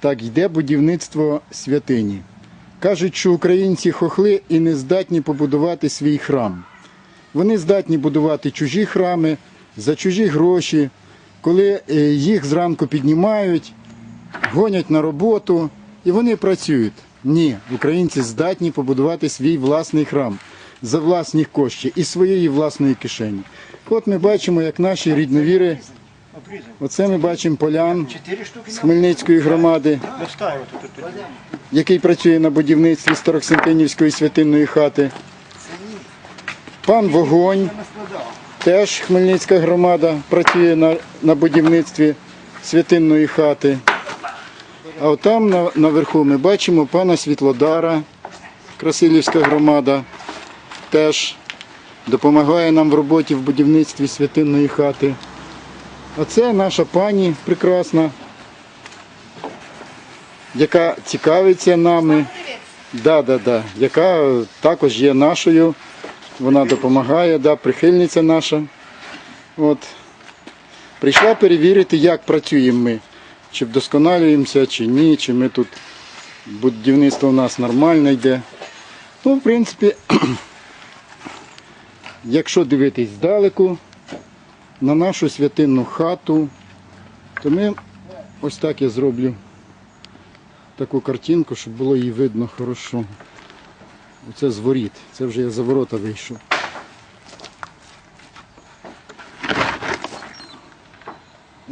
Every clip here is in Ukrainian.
Так, йде будівництво святині. Кажуть, що українці хохли і не здатні побудувати свій храм. Вони здатні будувати чужі храми за чужі гроші, коли е, їх зранку піднімають, гонять на роботу і вони працюють. Ні, українці здатні побудувати свій власний храм за власні кошти і своєї власної кишені. От ми бачимо, як наші рідновіри, оце ми бачимо полян з Хмельницької громади, який працює на будівництві Староксентинівської святинної хати. Пан Вогонь, теж Хмельницька громада, працює на, на будівництві святинної хати. А отам на, наверху ми бачимо пана Світлодара, Красилівська громада, теж допомагає нам в роботі в будівництві святинної хати. А це наша пані прекрасна, яка цікавиться нами. Да, да, да, яка також є нашою. Вона допомагає, да, прихильниця наша. От. Прийшла перевірити, як працюємо ми. Чи вдосконалюємося, чи ні, чи ми тут будівництво у нас нормально йде. Ну, в принципі, якщо дивитись здалеку на нашу святинну хату, то ми ось так я зроблю таку картинку, щоб було її видно хорошо. Оце з воріт. Це вже я за ворота вийшов.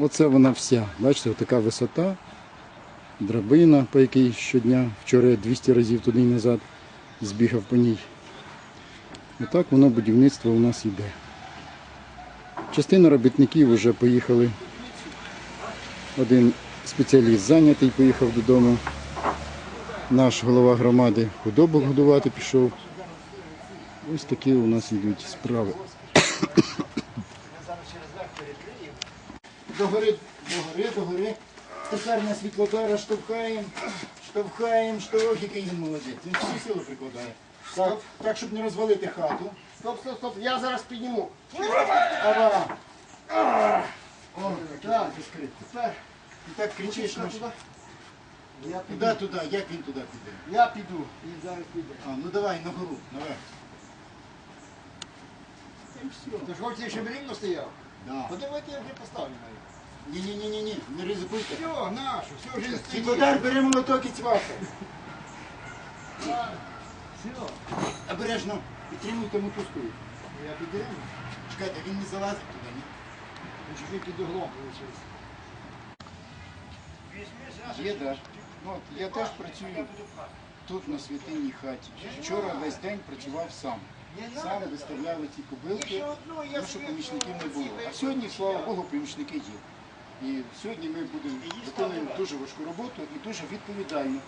Оце вона вся. Бачите, така висота, драбина, по якій щодня, вчора я 200 разів туди і назад збігав по ній. Отак воно будівництво у нас йде. Частина робітників вже поїхали. Один спеціаліст зайнятий, поїхав додому. Наш голова громади худобок годувати пішов. Ось такі у нас йдуть справи. Догори, догори, догори. Тепер на світлодара штовхаємо, штовхаємо, штовх, який він молодець. Він всі сили прикладає. Так, так, щоб не розвалити хату. Стоп, стоп, стоп, я зараз підніму. Ава! О, так. Тепер і так кричиш. ну, туди. Я. Куди туди? Як він туди піде? Я піду. Він зараз піде. А, ну давай нагору, наверх. І все. Ти ж хочеш, щоб рівно стояв? Да. Подивайте, я вже поставлю навіть. Ні, ні, не ризикуйте. Все, нашу, все вже стоїть. Світлодар, бери молоток і цваха. Все. Обережно, підтримуйте мотузкою. Я підтримую. Чекайте, він не залазить туди, ні? Він чуть під углом вийшов. Є, так. Ну, я теж працюю тут на святинній хаті. Вчора весь день працював сам. Сам виставляв ці кобилки, тому що помічників не було. А сьогодні, слава Богу, помічники є. І сьогодні ми будемо виконуємо дуже важку роботу і дуже відповідальну.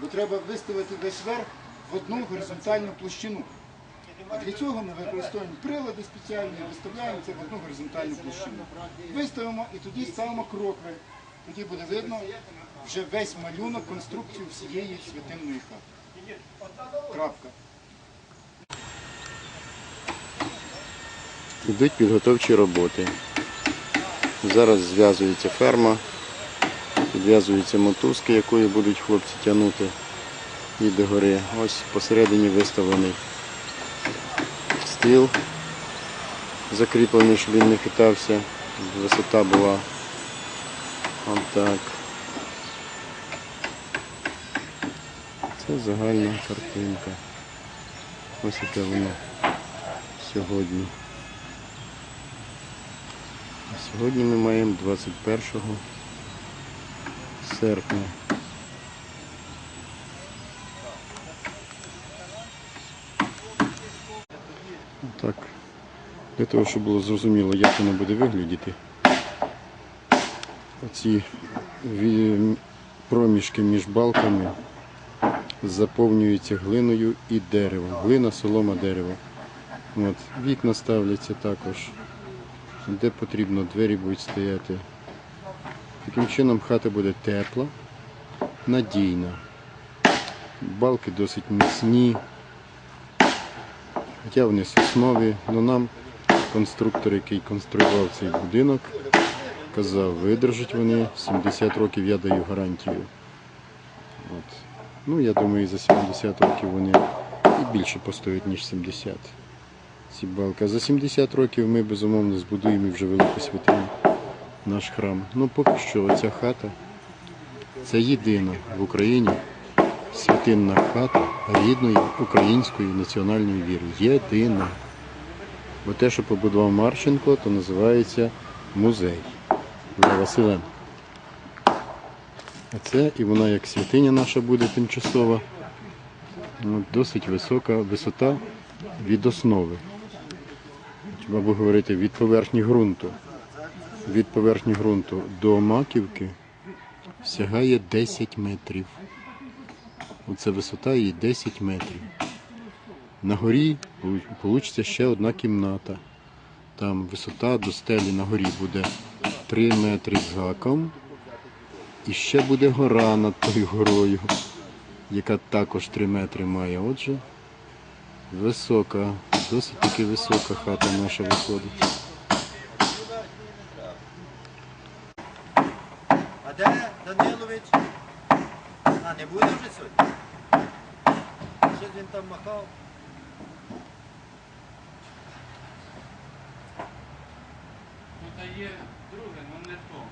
Бо треба виставити весь верх в одну горизонтальну площину. А для цього ми використовуємо прилади спеціальні, виставляємо це в одну горизонтальну площину. Виставимо і тоді ставимо крокви. Тоді буде видно вже весь малюнок, конструкцію всієї святинної хати. Крапка. Йдуть підготовчі роботи. Зараз зв'язується ферма, підв'язуються мотузки, якою будуть хлопці тягнути і догори. Ось посередині виставлений стіл, закріплений, щоб він не хитався. Висота була. От так. Це загальна картинка. Ось яке воно сьогодні. Сьогодні ми маємо 21 серпня. Так, для того, щоб було зрозуміло, як воно буде виглядіти. Оці проміжки між балками заповнюються глиною і деревом. Глина, солома, дерево. От, вікна ставляться також де потрібно двері будуть стояти. Таким чином хата буде тепла, надійна. Балки досить міцні, хоча вони соснові, але нам конструктор, який конструював цей будинок, казав, видержать вони 70 років, я даю гарантію. От. Ну, я думаю, за 70 років вони і більше постоять, ніж 70. Ці балки. За 70 років ми безумовно збудуємо і вже велику святиню, наш храм. Ну, поки що оця хата це єдина в Україні святинна хата рідної української національної віри. Єдина. Бо те, що побудував Марченко, то називається музей Лева Василенко. А це і вона як святиня наша буде тимчасова. Ну, Досить висока висота від основи. Або говорити від поверхні ґрунту. Від поверхні ґрунту до маківки сягає 10 метрів. Оце висота її 10 метрів. На горі вийде ще одна кімната. Там висота до стелі на горі буде 3 метри з гаком. І ще буде гора над тою горою, яка також 3 метри має. Отже, висока, досить таки висока хата наша виходить. А де Данилович? А, не буде вже сьогодні? Щось він там махав. Тут є друге, але не то.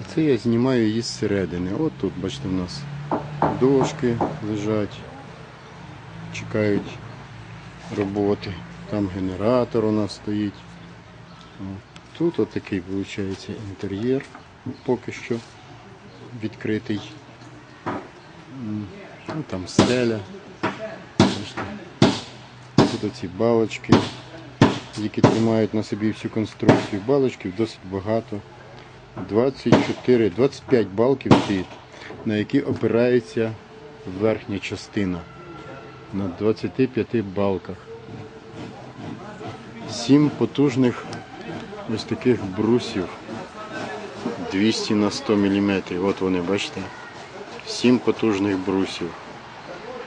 А це я знімаю її зсередини. От тут, бачите, в нас дошки лежать, чекають роботи. Там генератор у нас стоїть. Тут отакий виходить інтер'єр, поки що відкритий. Ну, там стеля. Тут оці балочки, які тримають на собі всю конструкцію. Балочків досить багато. 24, 25 балків стоїть, на які опирається верхня частина. На 25 балках. Сім потужних ось таких брусів 200 на 100 мм. От вони, бачите? Сім потужних брусів,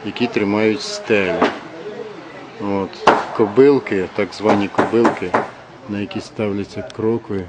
які тримають стелю. От. Кобилки, так звані кобилки, на які ставляться крокви,